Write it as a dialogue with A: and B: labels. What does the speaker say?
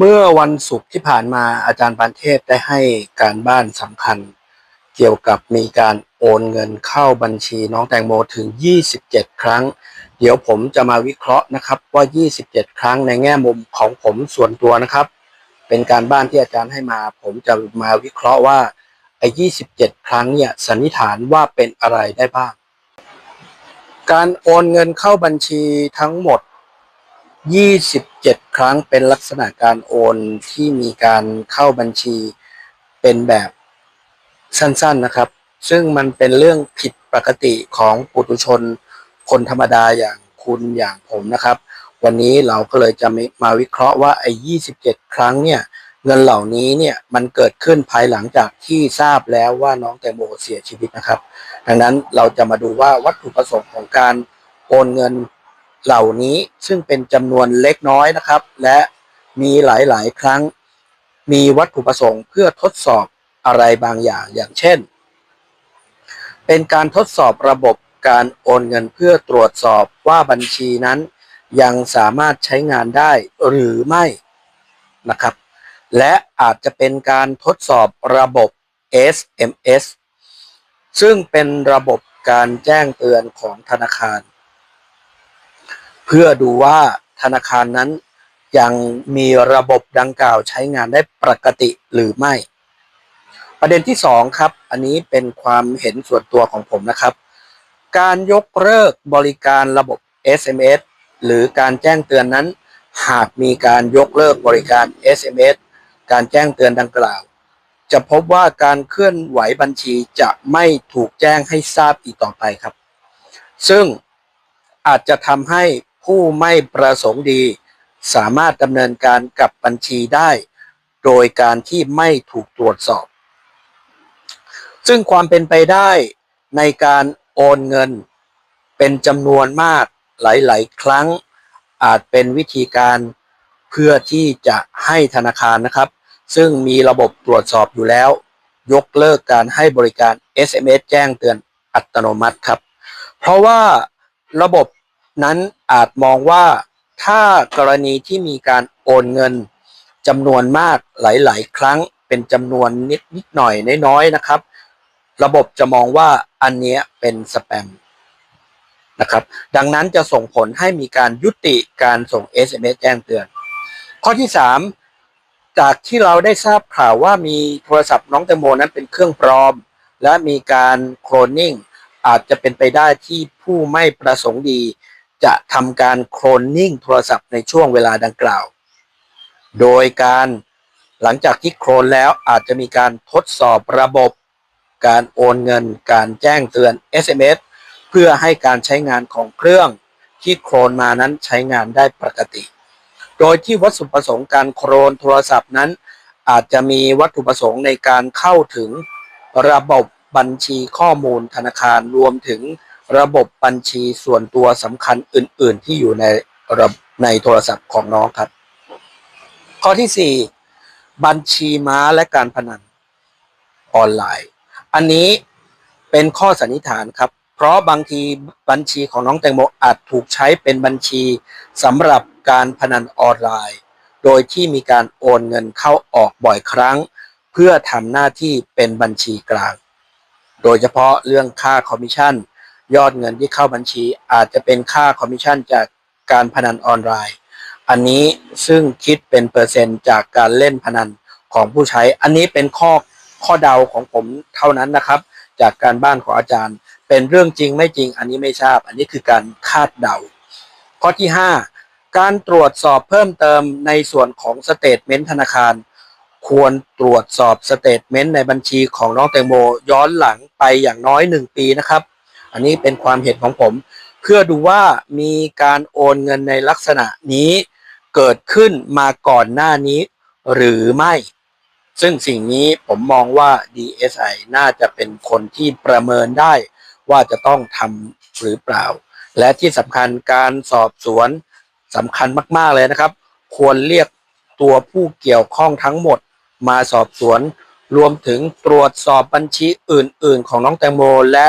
A: เมื่อวันศุกร์ที่ผ่านมาอาจารย์ปานเทพได้ให้การบ้านสำคัญ เกี่ยวกับมีการโอนเงินเข้าบัญชีน้องแตงโมถึง 27 ครั้ง เดี๋ยวผมจะมาวิเคราะห์นะครับว่า 27 ครั้งในแง่มุมของผมส่วนตัวนะครับ เป็นการบ้านที่อาจารย์ให้มา ผมจะมาวิเคราะห์ว่าไอ้27 ครั้งเนี่ยสันนิษฐานว่าเป็นอะไรได้บ้าง การโอนเงินเข้าบัญชีทั้งหมด 27 ครั้งเป็นลักษณะการโอนที่มีการเข้าบัญชีเป็นแบบสั้นๆนะครับ ซึ่งมันเป็นเรื่องผิดปกติของปุถุชนคนธรรมดาอย่างคุณอย่างผมนะครับ วันนี้เราก็เลยจะมาวิเคราะห์ว่าไอ้27 ครั้งเนี่ยเงินเหล่านี้เนี่ยมันเกิดขึ้นภายหลังจากที่ทราบแล้วว่าน้องแตงโมเสียชีวิตนะครับ ดังนั้นเราจะมาดูว่าวัตถุประสงค์ของการโอนเงิน เหล่านี้ซึ่งเป็นจำนวนเล็กน้อยนะครับ และมีหลายๆ ครั้ง มีวัตถุประสงค์เพื่อทดสอบอะไรบางอย่างอย่างเช่น เป็นการทดสอบระบบการโอนเงินเพื่อตรวจสอบว่าบัญชีนั้นยังสามารถใช้งานได้หรือไม่นะครับ และอาจจะเป็นการทดสอบระบบ SMS ซึ่งเป็นระบบการแจ้งเตือนของธนาคาร เพื่อดูว่าธนาคารนั้นยังมีระบบดังกล่าวใช้งานได้ปกติหรือไม่ ประเด็นที่สองครับ อันนี้เป็นความเห็นส่วนตัวของผมนะครับ การยกเลิกบริการระบบ SMS หรือการแจ้งเตือนนั้น หากมีการยกเลิกบริการ SMS การแจ้งเตือนดังกล่าว จะพบว่าการเคลื่อนไหวบัญชีจะไม่ถูกแจ้งให้ทราบอีกต่อไปครับ ซึ่งอาจจะทำให้ ผู้ไม่ประสงค์ดี สามารถดำเนินการกับบัญชีได้ โดยการที่ไม่ถูกตรวจสอบ ซึ่งความเป็นไปได้ในการโอนเงิน เป็นจำนวนมากหลาย ๆ ครั้งอาจเป็นวิธีการเพื่อที่จะให้ธนาคารนะครับ ซึ่งมีระบบตรวจสอบอยู่แล้ว ยกเลิกการให้บริการ SMS แจ้งเตือนอัตโนมัติครับ เพราะว่าระบบ นั้นอาจมองว่าถ้ากรณีที่มีการโอนเงินจำนวนมากหลาย ๆ ครั้งเป็นจำนวนนิดนิดหน่อยน้อยๆนะครับ ระบบจะมองว่าอันเนี้ยเป็นสแปมนะครับ ดังนั้นจะส่งผลให้มีการยุติการส่ง SMS แจ้งเตือน ข้อที่ 3 จากที่เราได้ทราบข่าวว่ามีโทรศัพท์น้องแตงโมนั้นเป็นเครื่องปลอม และมีการโคลนนิ่งอาจจะเป็นไปได้ที่ผู้ไม่ประสงค์ดี จะทำการโคลนนิ่งโทรศัพท์ในช่วงเวลาดังกล่าว โดยการหลังจากที่โคลนแล้วอาจจะมีการทดสอบระบบ การโอนเงิน การแจ้งเตือน SMS เพื่อให้การใช้งานของเครื่องที่โคลนมานั้นใช้งานได้ปกติ โดยที่วัตถุประสงค์การโคลนโทรศัพท์นั้น อาจจะมีวัตถุประสงค์ในการเข้าถึงระบบบัญชีข้อมูลธนาคารรวมถึง ระบบบัญชีส่วนตัวสำคัญอื่น ๆ ที่อยู่ในระในโทรศัพท์ของน้องครับ ข้อที่ 4 บัญชีม้าและการพนันออนไลน์ อันนี้เป็นข้อสันนิษฐานครับ เพราะบางทีบัญชีของน้องแตงโมอาจถูกใช้เป็นบัญชีสำหรับการพนันออนไลน์ โดยที่มีการโอนเงินเข้าออกบ่อยครั้ง เพื่อทำหน้าที่เป็นบัญชีกลาง โดยเฉพาะเรื่องค่าคอมมิชชั่น ยอดเงินที่เข้าบัญชีอาจจะเป็นค่าคอมมิชชั่นจากการพนันออนไลน์ อันนี้ซึ่งคิดเป็นเปอร์เซ็นต์จากการเล่นพนันของผู้ใช้ อันนี้เป็นข้อข้อเดาของผมเท่านั้นนะครับ จากการบ้านของอาจารย์ เป็นเรื่องจริงไม่จริง อันนี้ไม่ทราบ อันนี้คือการคาดเดา ข้อที่ 5 การตรวจสอบเพิ่มเติมในส่วนของสเตทเมนต์ธนาคาร ควรตรวจสอบสเตทเมนต์ในบัญชีของน้องแตงโมย้อนหลังไปอย่างน้อย 1 ปีนะครับ อันนี้เป็นความเห็นของผม เพื่อดูว่ามีการโอนเงินในลักษณะนี้เกิดขึ้นมาก่อนหน้านี้หรือไม่ ซึ่งสิ่งนี้ผมมองว่า DSI น่าจะเป็นคนที่ประเมินได้ว่าจะต้องทำหรือเปล่า และที่สำคัญการสอบสวนสำคัญมาก ๆ เลยนะครับ ควรเรียกตัวผู้เกี่ยวข้องทั้งหมดมาสอบสวน รวมถึงตรวจสอบบัญชีอื่น ๆ ของน้องแตงโม และ